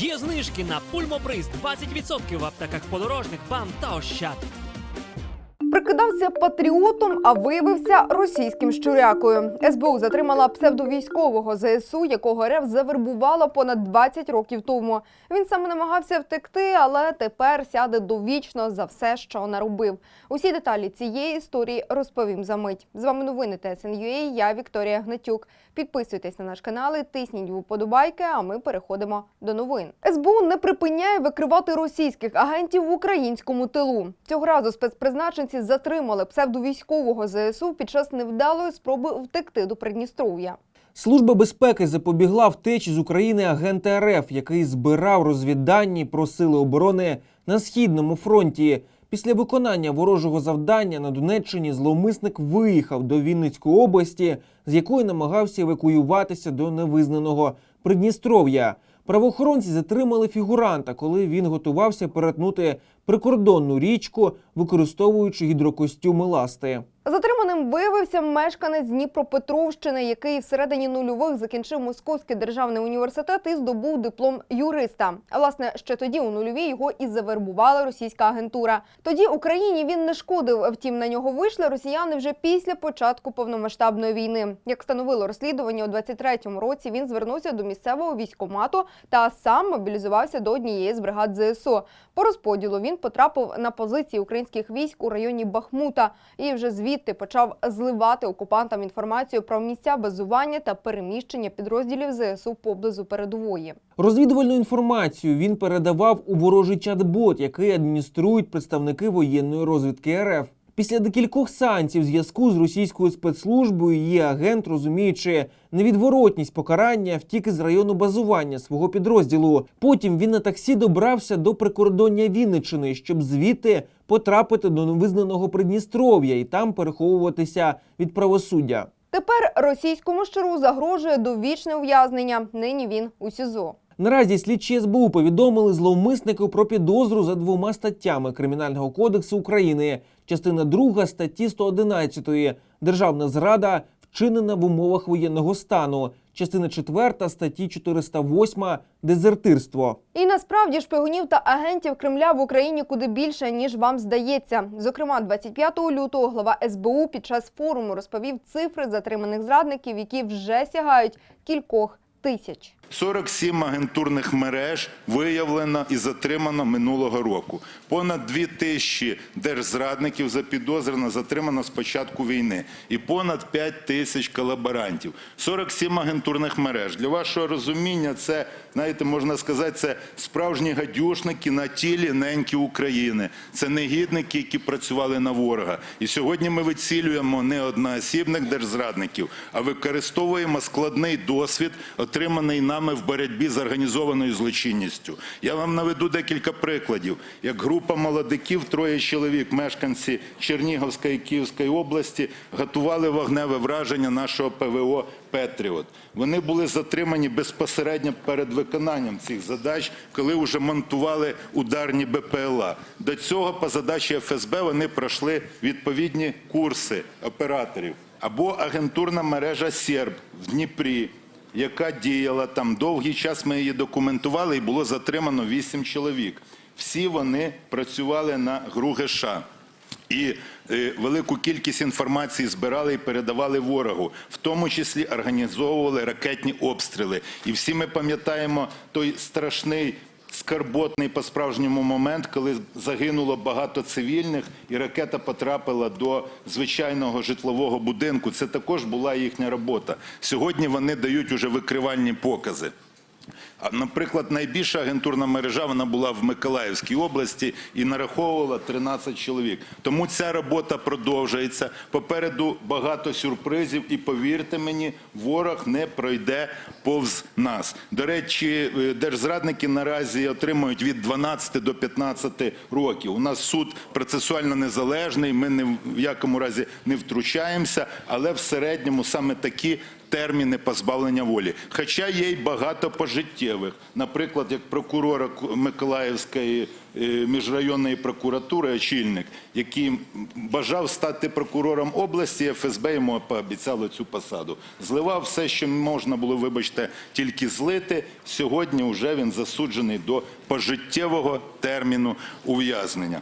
Є знижки на пульмоприз 20% в аптеках подорожник, БАМ та Ощад. Прикидався патріотом, а виявився російським щурякою. СБУ затримала псевдовійськового ЗСУ, якого РФ завербувала понад 20 років тому. Він саме намагався втекти, але тепер сяде довічно за все, що наробив. Усі деталі цієї історії розповім за мить. З вами новини ТСНЮА, Я Вікторія Гнатюк. Підписуйтесь на наш канал, і тисніть вподобайки. А ми переходимо до новин. СБУ не припиняє викривати російських агентів в українському тилу. Цього разу спецпризначенці затримали псевдовійськового ЗСУ під час невдалої спроби втекти до Придністров'я. Служба безпеки запобігла втечі з України агента РФ, який збирав розвіддані про сили оборони на східному фронті. Після виконання ворожого завдання на Донеччині зловмисник виїхав до Вінницької області, з якої намагався евакуюватися до невизнаного Придністров'я. Правоохоронці затримали фігуранта, коли він готувався перетнути прикордонну річку, використовуючи гідрокостюми ласти. Затриманим виявився мешканець Дніпропетровщини, який всередині нульових закінчив Московський державний університет і здобув диплом юриста. Власне, ще тоді у нульові його і завербувала російська агентура. Тоді Україні він не шкодив. Втім, на нього вийшли росіяни вже після початку повномасштабної війни. Як встановило розслідування у 23-му році, він звернувся до місцевого військкомату та сам мобілізувався до однієї з бригад ЗСУ. По розподілу він потрапив на позиції українських військ у районі Бахмута і вже звідти почав зливати окупантам інформацію про місця базування та переміщення підрозділів ЗСУ поблизу передової. Розвідувальну інформацію він передавав у ворожий чат-бот, який адмініструють представники воєнної розвідки РФ. Після декількох санкцій в зв'язку з російською спецслужбою її агент, розуміючи невідворотність покарання, втік із району базування свого підрозділу. Потім він на таксі добрався до прикордоння Вінниччини, щоб звідти потрапити до невизнаного Придністров'я і там переховуватися від правосуддя. Тепер російському щуру загрожує довічне ув'язнення. Нині він у СІЗО. Наразі слідчі СБУ повідомили зловмиснику про підозру за двома статтями Кримінального кодексу України. Частина 2 статті 111 Державна зрада вчинена в умовах воєнного стану. Частина 4 статті 408 Дезертирство. І насправді шпигунів та агентів Кремля в Україні куди більше ніж вам здається. Зокрема, 25 лютого глава СБУ під час форуму розповів цифри затриманих зрадників, які вже сягають кількох тисяч. 47 агентурних мереж виявлено і затримано минулого року. Понад 2 тисячі держзрадників запідозрено затримано з початку війни і понад 5 тисяч колаборантів. 47 агентурних мереж. Для вашого розуміння, це, знаєте, можна сказати, це справжні гадюшники на тілі неньки України. Це негідники, які працювали на ворога. І сьогодні ми вицілюємо не одноосібних держзрадників, а використовуємо складний досвід, отриманий нами в боротьбі з організованою злочинністю. Я вам наведу декілька прикладів. Як група молодиків, троє чоловік, мешканці Чернігівської і Київської області, готували вогневе враження нашого ПВО Петріот. Вони були затримані безпосередньо перед виконанням цих задач, коли вже монтували ударні БПЛА. До цього по задачі ФСБ вони пройшли відповідні курси операторів. Або агентурна мережа Серб в Дніпрі, яка діяла там довгий час. Ми її документували, і було затримано 8 чоловік. Всі вони працювали на ГРУ-ГШ. І е, велику кількість інформації збирали і передавали ворогу, в тому числі організовували ракетні обстріли. І всі ми пам'ятаємо той страшний. Скарботний по справжньому момент, коли загинуло багато цивільних, і ракета потрапила до звичайного житлового будинку. Це також була їхня робота. Сьогодні вони дають уже викривальні покази. Наприклад, найбільша агентурна мережа вона була в Миколаївській області і нараховувала 13 чоловік. Тому ця робота продовжується. Попереду багато сюрпризів, і повірте мені, ворог не пройде повз нас. До речі, е, держзрадники наразі отримують від 12 до 15 років. У нас суд процесуально незалежний. Ми ні в якому разі не втручаємося, але в середньому саме такі терміни позбавлення волі. Хоча є й багато пожиттєвих. Наприклад, як прокурора Миколаївської е, міжрайонної прокуратури, очільник, який бажав стати прокурором області, ФСБ йому пообіцяло цю посаду. Зливав все, що можна було, вибачте, тільки злити. Сьогодні вже він засуджений до пожиттєвого терміну ув'язнення.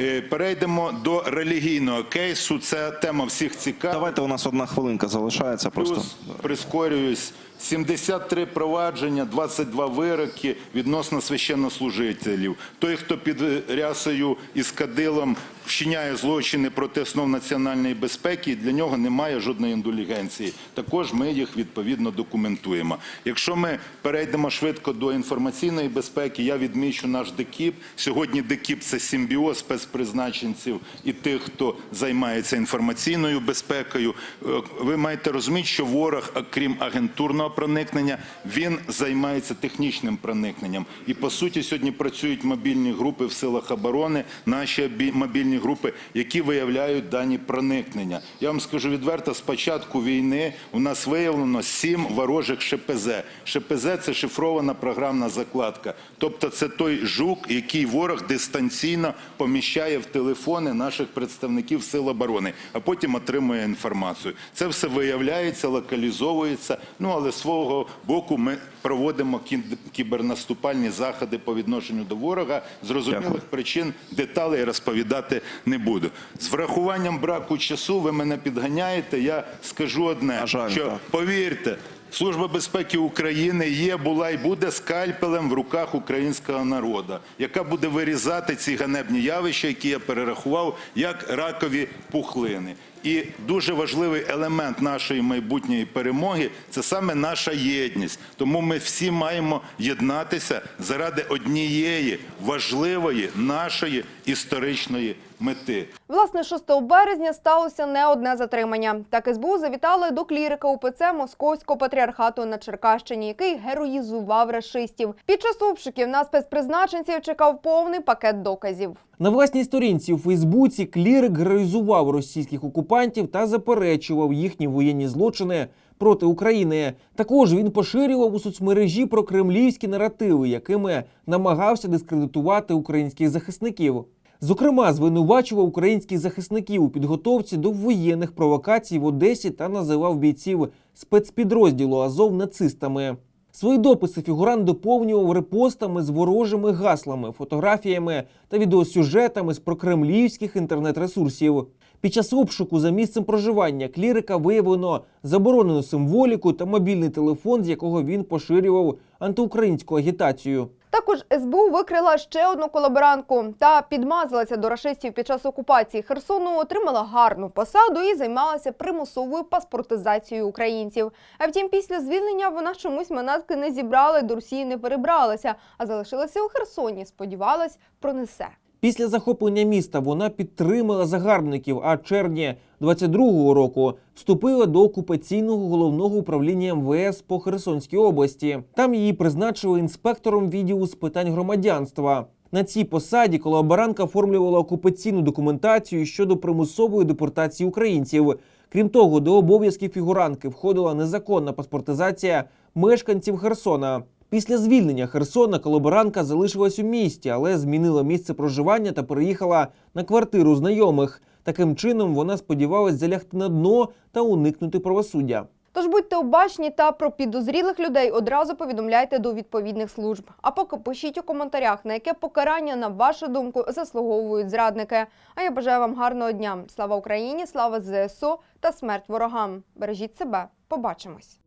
Е, Перейдемо до релігійного кейсу. Це тема всіх цікава. Давайте у нас одна хвилинка залишається. Просто Плюс прискорююсь. 73 провадження, 22 вироки відносно священнослужителів. Той, хто під рясою і з кадилом вчиняє злочини проти основ національної безпеки, для нього немає жодної індулігенції. Також ми їх відповідно документуємо. Якщо ми перейдемо швидко до інформаційної безпеки, я відмічу наш ДКІП. Сьогодні ДКІП – це симбіоз спецпризначенців і тих, хто займається інформаційною безпекою. Е, Ви маєте розуміти, що ворог, крім агентурного проникнення, він займається технічним проникненням. І по суті, сьогодні працюють мобільні групи в силах оборони, наші мобільні групи, які виявляють дані проникнення. Я вам скажу відверто, з початку війни у нас виявлено сім ворожих ШПЗ. ШПЗ – це шифрована програмна закладка. Тобто це той жук, який ворог дистанційно поміщає в телефони наших представників сил оборони, а потім отримує інформацію. Це все виявляється, локалізовується. Ну але свого боку ми проводимо кі- кібернаступальні заходи по відношенню до ворога. З зрозумілих причин деталей розповідати не буду. З врахуванням браку часу ви мене підганяєте. Я скажу одне, жаль, що так. повірте. Служба безпеки України є, була і буде скальпелем в руках українського народу, яка буде вирізати ці ганебні явища, які я перерахував, як ракові пухлини. І дуже важливий елемент нашої майбутньої перемоги це саме наша єдність. Тому ми всі маємо єднатися заради однієї важливої нашої історичної мети. Власне, 6 березня сталося не одне затримання. Так СБУ завітали до клірика УПЦ Московського патріархату на Черкащині, який героїзував рашистів. Під час обшуків на спецпризначенців чекав повний пакет доказів. На власній сторінці у Фейсбуці клірик героїзував російських окупантів та заперечував їхні воєнні злочини проти України. Також він поширював у соцмережі про кремлівські наративи, якими намагався дискредитувати українських захисників. Зокрема, звинувачував українських захисників у підготовці до воєнних провокацій в Одесі та називав бійців спецпідрозділу Азов нацистами. Свої дописи фігурант доповнював репостами з ворожими гаслами, фотографіями та відеосюжетами з прокремлівських інтернет-ресурсів. Під час обшуку за місцем проживання клірика виявлено заборонену символіку та мобільний телефон, з якого він поширював антиукраїнську агітацію. Також СБУ викрила ще одну колаборантку та підмазалася до рашистів під час окупації Херсону, отримала гарну посаду і займалася примусовою паспортизацією українців. А втім, після звільнення вона чомусь манатки не зібрала до Росії не перебралася, а залишилася у Херсоні. Сподівалась, пронесе. Після захоплення міста вона підтримала загарбників, а в червні 22-го року вступила до окупаційного головного управління МВС по Херсонській області. Там її призначили інспектором відділу з питань громадянства. На цій посаді колаборантка оформлювала окупаційну документацію щодо примусової депортації українців. Крім того, до обов'язків фігурантки входила незаконна паспортизація мешканців Херсона. Після звільнення Херсона колаборантка залишилась у місті, але змінила місце проживання та переїхала на квартиру знайомих. Таким чином вона сподівалась залягти на дно та уникнути правосуддя. Тож будьте обачні та про підозрілих людей одразу повідомляйте до відповідних служб. А поки пишіть у коментарях, на яке покарання, на вашу думку, заслуговують зрадники. А я бажаю вам гарного дня. Слава Україні, слава ЗСУ та смерть ворогам. Бережіть себе. Побачимось.